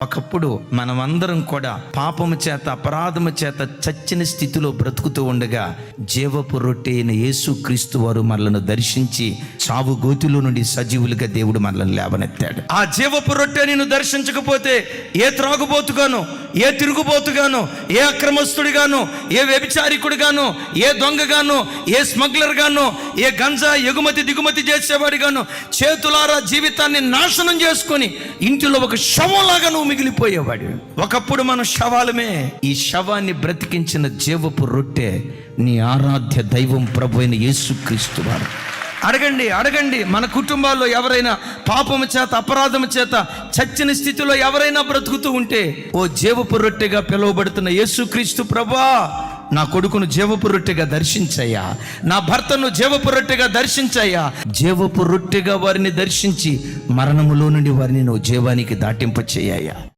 ఒకప్పుడు మనమందరం కూడా పాపము చేత అపరాధము చేత చచ్చిన స్థితిలో బ్రతుకుతూ ఉండగా జీవపు రొట్టె అయిన యేసు క్రీస్తు వారు మనలను దర్శించి చావు గోతిలో నుండి సజీవులుగా దేవుడు మనల్ని లేవనెత్తాడు. ఆ జీవపు రొట్టె నేను దర్శించకపోతే ఏ త్రాగుబోతుగాను ఏ తిరుగుబోతుగాను ఏ అక్రమస్తుడిగాను ఏ వ్యభిచారికుడిగాను ఏ దొంగగాను ఏ స్మగ్లర్ గాను ఏ గంజా ఎగుమతి దిగుమతి చేసేవాడిగాను చేతులారా జీవితాన్ని నాశనం చేసుకొని ఇంటిలో ఒక శవంలాగా నువ్వు మిగిలిపోయేవాడు. ఒకప్పుడు మనం శవాలమే ఈ శవాన్ని బ్రతికించిన జీవపు రొట్టె నీ ఆరాధ్య దైవం ప్రభు అయిన యేసుక్రీస్తు వారు. అడగండి అడగండి మన కుటుంబాల్లో ఎవరైనా పాపము చేత అపరాధము చేత చచ్చిన స్థితిలో ఎవరైనా బ్రతుకుతూ ఉంటే ఓ జీవపు రొట్టెగా పిలువబడుతున్న యేసుక్రీస్తు ప్రభా నా కొడుకును జీవపు రొట్టెగా దర్శించయ్యా. నా భర్తను జీవపు రొట్టెగా దర్శించయ్యా. జీవపు రొట్టెగా వారిని దర్శించి మరణములో నుండి వారిని నువ్వు జీవానికి దాటింప చేయ్యా